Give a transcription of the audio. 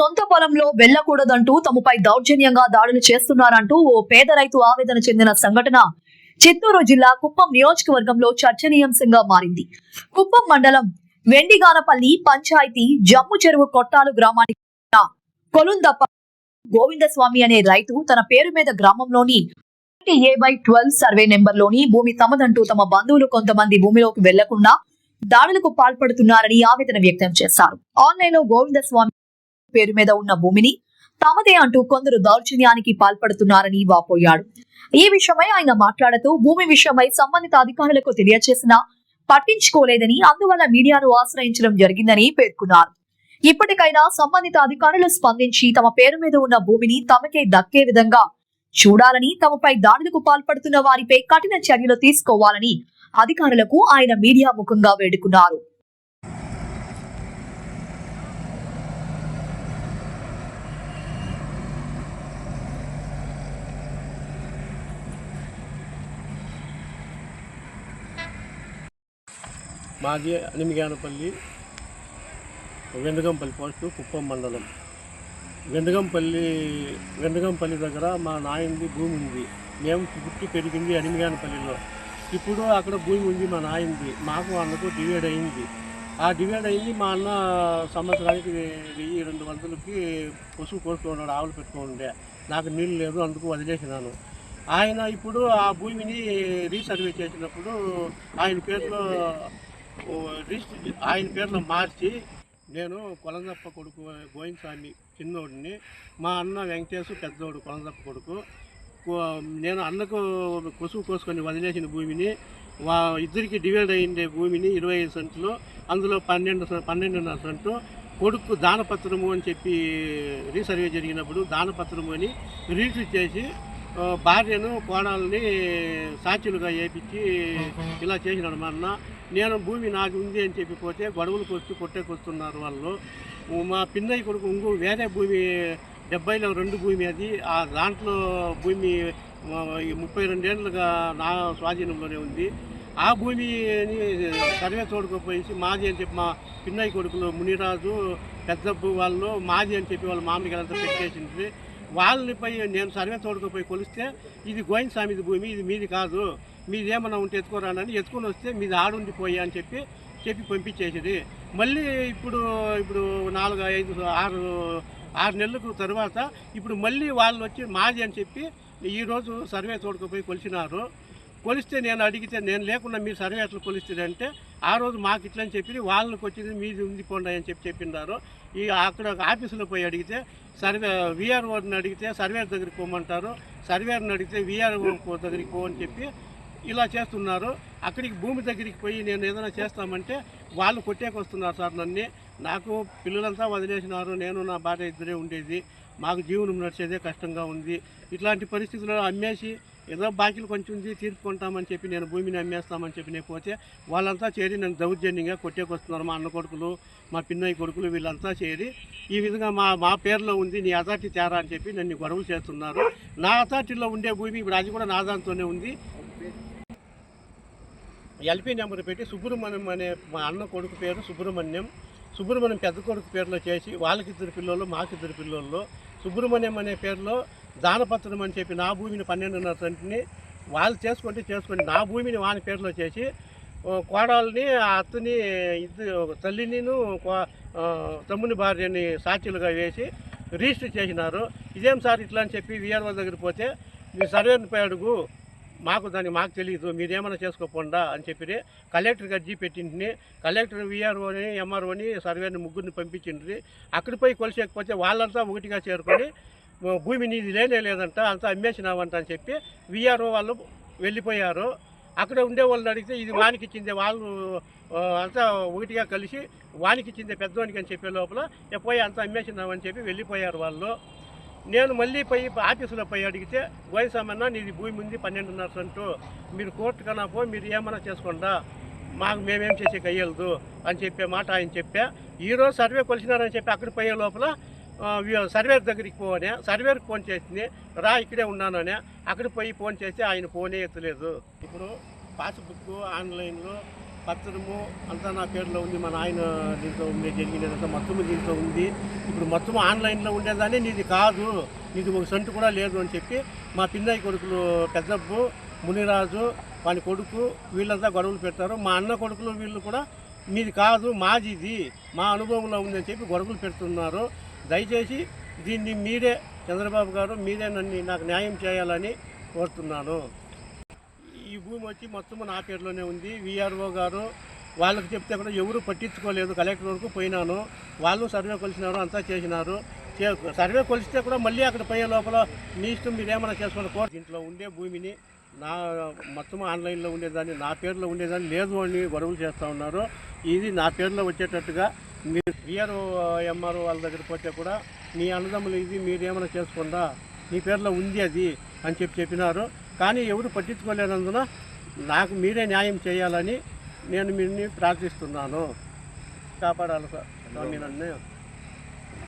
సొంత పొలంలో వెళ్ళకూడదంటూ తమపై దౌర్జన్యంగా దాడులు చేస్తున్నారంటూ ఓ పేద రైతు ఆవేదన చెందిన సంఘటన చిత్తూరు జిల్లా కుప్పం నియోజకవర్గంలో చర్చనీయాంశంగా మారింది. కుప్పం మండలం వెండిగానపల్లి పంచాయతీ జమ్ము చెరువు కొట్టాలు గ్రామానికి కొలుందప్ప గోవిందస్వామి అనే రైతు తన పేరు మీద గ్రామంలోని ఏ బై ట్వెల్వ్ సర్వే నెంబర్లోని భూమి తమదంటూ తమ బంధువులు కొంతమంది భూమిలోకి వెళ్ళకుండా దాడులకు పాల్పడుతున్నారని ఆవేదన వ్యక్తం చేశారు. ఆన్లైన్లో గోవిందస్వామి పేరు మీద ఉన్న భూమిని తమదే అంటూ కొందరు దౌర్జన్యానికి పాల్పడుతున్నారని వాపోయాడు. ఈ విషయమై ఆయన మాట్లాడుతూ భూమి విషయమై సంబంధిత అధికారులకు తెలియజేసినా పట్టించుకోలేదని అందువల్ల మీడియాను ఆశ్రయించడం జరిగిందని పేర్కొన్నారు. ఇప్పటికైనా సంబంధిత అధికారులు స్పందించి తమ పేరు మీద ఉన్న భూమిని తమకే దక్కే విధంగా చూడాలని తమపై దాడులకు పాల్పడుతున్న వారిపై కఠిన చర్యలు తీసుకోవాలని అధికారులకు ఆయన మీడియా ముఖంగా వేడుకున్నారు. మాది అనిమిగానపల్లి వెండగంపల్లి పోస్టు కుప్పం మండలం. వెండగంపల్లి వెండగంపల్లి దగ్గర మా నాయనది భూమి ఉంది. మేము పుట్టి పెరిగింది అనిమిగానపల్లిలో. ఇప్పుడు అక్కడ భూమి ఉంది మా నాయనది మాకు అన్నకు డివైడ్ అయింది. ఆ డివైడ్ అయింది మా అన్న సంవత్సరానికి వెయ్యి రెండు వందలకి పశువు కోసుకున్నాడు ఆవులు పెట్టుకుండే నాకు నీళ్ళు లేదు అందుకు వదిలేసినాను. ఆయన ఇప్పుడు ఆ భూమిని రీసర్వే చేసినప్పుడు ఆయన పేరులో రిజిస్టర్ ఆయన పేరులో మార్చి నేను కొలందప్ప కొడుకు గోవిందస్వామి చిన్నోడిని. మా అన్న వెంకటేశు పెద్దోడు కొలందప్ప కొడుకు. నేను అన్నకు కొసువు కోసుకొని వదిలేసిన భూమిని వా ఇద్దరికి డివైడ్ అయ్యిండే భూమిని ఇరవై ఐదు సెంట్లు అందులో పన్నెండు పన్నెండున్నర సెంటు కొడుకు దానపత్రము అని చెప్పి రీసర్వే జరిగినప్పుడు దానపత్రము అని రిజిస్టర్ చేసి భార్యను కోణాలని సాక్షులుగా వేపించి ఇలా చేసినాడు మా అన్న. నేను భూమి నాకు ఉంది అని చెప్పి పోతే గొడవలకు వచ్చి కొట్టేకొస్తున్నారు వాళ్ళు. మా పిన్నయ్య కొడుకు ఇంకో వేరే భూమి డెబ్బైలో రెండు భూమి అది. ఆ దాంట్లో భూమి ఈ ముప్పై రెండేళ్ళుగా నా స్వాధీనంలోనే ఉంది. ఆ భూమిని సర్వే తోడుకోపోయి మాది అని చెప్పి మా పిన్నయ్య కొడుకులు మునిరాజు పెద్దబ్బు వాళ్ళు మాది అని చెప్పి వాళ్ళ మామిడి అంతా పెట్టేసింది వాళ్ళపై నేను సర్వే తోడుకుపోయి కొలిస్తే ఇది గోవింద స్వామిది భూమి ఇది మీది కాదు. మీది ఏమన్నా ఉంటే ఎత్తుకోరానని ఎత్తుకొని వస్తే మీది ఆడుండిపోయి అని చెప్పి చెప్పి పంపించేసేది. మళ్ళీ ఇప్పుడు ఇప్పుడు నాలుగు ఐదు ఆరు ఆరు నెలలకు తర్వాత ఇప్పుడు మళ్ళీ వాళ్ళు వచ్చి మాది అని చెప్పి ఈరోజు సర్వే తోడుకుపోయి కొలిచినారు. కొలిస్తే నేను అడిగితే నేను లేకుండా మీరు సర్వే ఎట్లా కొలిస్తారంటే ఆ రోజు మాకు ఇట్లా అని చెప్పి వాళ్ళకి వచ్చింది మీది ఉంది పోండి అని చెప్పి చెప్పినారు. ఈ అక్కడ ఆఫీసులో పోయి అడిగితే సర్వే విఆర్ఓని అడిగితే సర్వేర్ దగ్గరికి పోమంటారు. సర్వేర్ని అడిగితే విఆర్ఓ దగ్గరికి పో అని చెప్పి ఇలా చేస్తున్నారు. అక్కడికి భూమి దగ్గరికి పోయి నేను ఏదైనా చేస్తామంటే వాళ్ళు కొట్టేకొస్తున్నారు సార్ నన్ను. నాకు పిల్లలంతా వదిలేసినారు. నేను నా భార్య ఇద్దరే ఉండేది. మాకు జీవనం నడిచేదే కష్టంగా ఉంది. ఇట్లాంటి పరిస్థితుల్లో అమ్మేసి ఏదో బాకీలు కొంచెం ఉంది తీర్చుకుంటామని చెప్పి నేను భూమిని అమ్మేస్తామని చెప్పి నేను పోతే వాళ్ళంతా చేరి నన్ను దౌర్జన్యంగా కొట్టేకొస్తున్నారు మా అన్న కొడుకులు మా పిన్నయ్య కొడుకులు వీళ్ళంతా చేరి ఈ విధంగా మా మా పేరులో ఉంది నీ అథారిటీ తేరా అని చెప్పి నన్ను గొడవలు చేస్తున్నారు. నా అథారిటీలో ఉండే భూమి ఇప్పుడు అది కూడా నా దాంతోనే ఉంది. ఎల్పీ నెంబర్ పెట్టి సుబ్రహ్మణ్యం అనే మా అన్న కొడుకు పేరు సుబ్రహ్మణ్యం. సుబ్రహ్మణ్యం పెద్ద కొడుకు పేరులో చేసి వాళ్ళకిద్దరు పిల్లలు మాకిద్దరు పిల్లలు సుబ్రహ్మణ్యం అనే పేరులో దానపత్రం అని చెప్పి నా భూమిని పన్నెండున్నర సెంట్ని వాళ్ళు చేసుకుంటే చేసుకుంటే నా భూమిని వాని పేరులో చేసి కోడల్ని ఆ అత్తని ఇద్దరు తల్లినిను కో- తమ్ముని భార్యని సాక్షులుగా వేసి రిజిస్టర్ చేసినారు. ఇదేం సార్ ఇట్లా అని చెప్పి విఆర్ఓ దగ్గర పోతే మీ సర్వేని పోయి అడుగు. మాకు దాన్ని మాకు తెలియదు మీరేమైనా చేసుకోకుండా అని చెప్పి కలెక్టర్ అర్జీ పెట్టింటిని కలెక్టర్ విఆర్ఓని ఎంఆర్ఓని సర్వేని ముగ్గురిని పంపించిండ్రి. అక్కడికి పోయి కొలిసేకపోతే వాళ్ళంతా ఒకటిగా చేరుకొని భూమి నీది లేనే లేదంట అంతా అమ్మేసినావంట అని చెప్పి విఆర్ఓ వాళ్ళు వెళ్ళిపోయారు. అక్కడ ఉండే వాళ్ళని అడిగితే ఇది వానికి ఇచ్చిందే వాళ్ళు అంతా ఒకటిగా కలిసి వానికి ఇచ్చిందే పెద్దవానికి అని చెప్పే లోపల పోయి అంతా అమ్మేసినామని చెప్పి వెళ్ళిపోయారు వాళ్ళు. నేను మళ్ళీ పోయి ఆఫీసులో పోయి అడిగితే వయసమ్మన్నా నీది భూమి ఉంది పన్నెండున్నర అంటూ మీరు కోర్టు కన్నా పో మీరు ఏమన్నా చేసుకుండా? మాకు మేమేం చేసే కయ్యలదు. అని చెప్పే మాట ఆయన చెప్పా. ఈరోజు సర్వే కొలిసినారని చెప్పి అక్కడ పోయే లోపల సర్వేర్ దగ్గరికి పోనే సర్వేర్కి ఫోన్ చేసింది రా ఇక్కడే ఉన్నానని. అక్కడ పోయి ఫోన్ చేస్తే ఆయన ఫోనే ఎత్తలేదు. ఇప్పుడు పాస్బుక్ ఆన్లైన్లో పత్రము అంతా నా పేరులో ఉంది. మా నాయన దీంట్లో ఉండే జరిగినదంతా మొత్తం దీంట్లో ఉంది. ఇప్పుడు మొత్తం ఆన్లైన్లో ఉండేదాన్ని. నీది కాదు. నీది ఒక సెంటు కూడా లేదు అని చెప్పి మా పిన్నయ్య కొడుకులు పెద్దబ్బు మునిరాజు వాని కొడుకు వీళ్ళంతా గొడవలు పెట్టారు. మా అన్న కొడుకులు వీళ్ళు కూడా మీది కాదు మాది ఇది మా అనుభవంలో ఉందని చెప్పి గొడవలు పెడుతున్నారు. దయచేసి దీన్ని మీరే చంద్రబాబు గారు మీరే నన్ను నాకు న్యాయం చేయాలని కోరుతున్నాను. ఈ భూమి వచ్చి మొత్తం నా పేరులోనే ఉంది. విఆర్ఓ గారు వాళ్ళకి చెప్తే కూడా ఎవరు పట్టించుకోలేదు. కలెక్టర్ వరకు పోయినాను. వాళ్ళు సర్వే కొలిసినారు అంతా చేసినారు. చే- సర్వే కొలిస్తే కూడా మళ్ళీ అక్కడ పోయే లోపల మీ ఇష్టం మీరు ఏమైనా చేసుకోండి కోర్టు దీంట్లో ఉండే భూమిని నా మొత్తం ఆన్లైన్లో ఉండేదాన్ని నా పేరులో ఉండేదాన్ని లేదు అని గొడవలు చేస్తూ ఉన్నారు. ఇది నా పేరులో వచ్చేటట్టుగా మీరు విఆర్ఓ ఎంఆర్ఓ వాళ్ళ దగ్గర పోతే కూడా మీ అన్నదమ్ములు ఇది మీరు ఏమైనా చేసుకుండా? మీ పేరులో ఉంది అది అని చెప్పి చెప్పినారు. కానీ ఎవరు పట్టించుకోలేనందున నాకు మీరే న్యాయం చేయాలని నేను మిమ్మల్ని ప్రార్థిస్తున్నాను. కాపాడాలి స్వామి నన్ను.